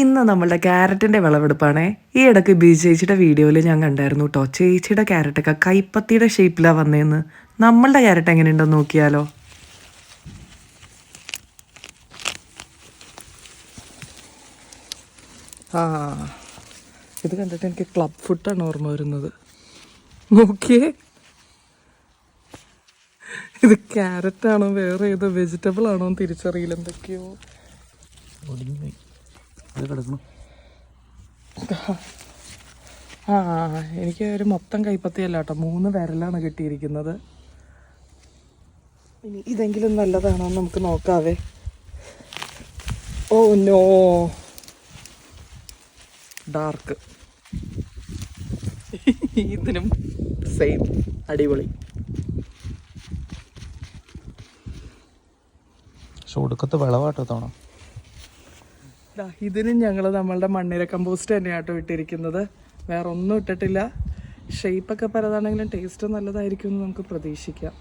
ഇന്ന് നമ്മളുടെ ക്യാരറ്റിന്റെ വിളവെടുപ്പാണേ. ഈ ഇടയ്ക്ക് ബി ചേച്ചിയുടെ വീഡിയോയിൽ ഞാൻ കണ്ടായിരുന്നു കേട്ടോ ചേച്ചിയുടെ ക്യാരറ്റൊക്കെ കൈപ്പത്തിയുടെ ഷേപ്പിലാണ് വന്നേന്ന്. നമ്മളുടെ ക്യാരറ്റ് എങ്ങനെയുണ്ടെന്ന് നോക്കിയാലോ? ആ ഇത് കണ്ടിട്ട് എനിക്ക് ക്ലബ് ഫുഡാണ് ഓർമ്മ വരുന്നത്. നോക്കിയേ. ഇത് ക്യാരറ്റ് ആണോ വേറെ ഏതോ വെജിറ്റബിൾ ആണോ തിരിച്ചറിയില്ല. എന്തൊക്കെയോ. ഒടിഞ്ഞുപോയി അത് കിടക്കണം ആ എനിക്ക് ഒരു മൊത്തം കൈപ്പത്തിയല്ല കേട്ടോ മൂന്ന് വിരലാണ് കിട്ടിയിരിക്കുന്നത്. ഇനി ഇതെങ്കിലും നല്ലതാണോ നമുക്ക് നോക്കാവേ. Oh no. ഡാർക്ക്. ഇതിനും സെയിം. അടിപൊളി. പക്ഷെ ഒടുക്കത്തെ വിളവാട്ടോ തവണ. ഇതിനും ഞങ്ങൾ നമ്മളുടെ മണ്ണിര കമ്പോസ്റ്റ് തന്നെയാട്ടോ ഇട്ടിരിക്കുന്നത്. വേറെ ഒന്നും ഇട്ടിട്ടില്ല ഷേപ്പൊക്കെ പലതാണെങ്കിലും ടേസ്റ്റ് നല്ലതായിരിക്കും എന്ന് നമുക്ക് പ്രതീക്ഷിക്കാം.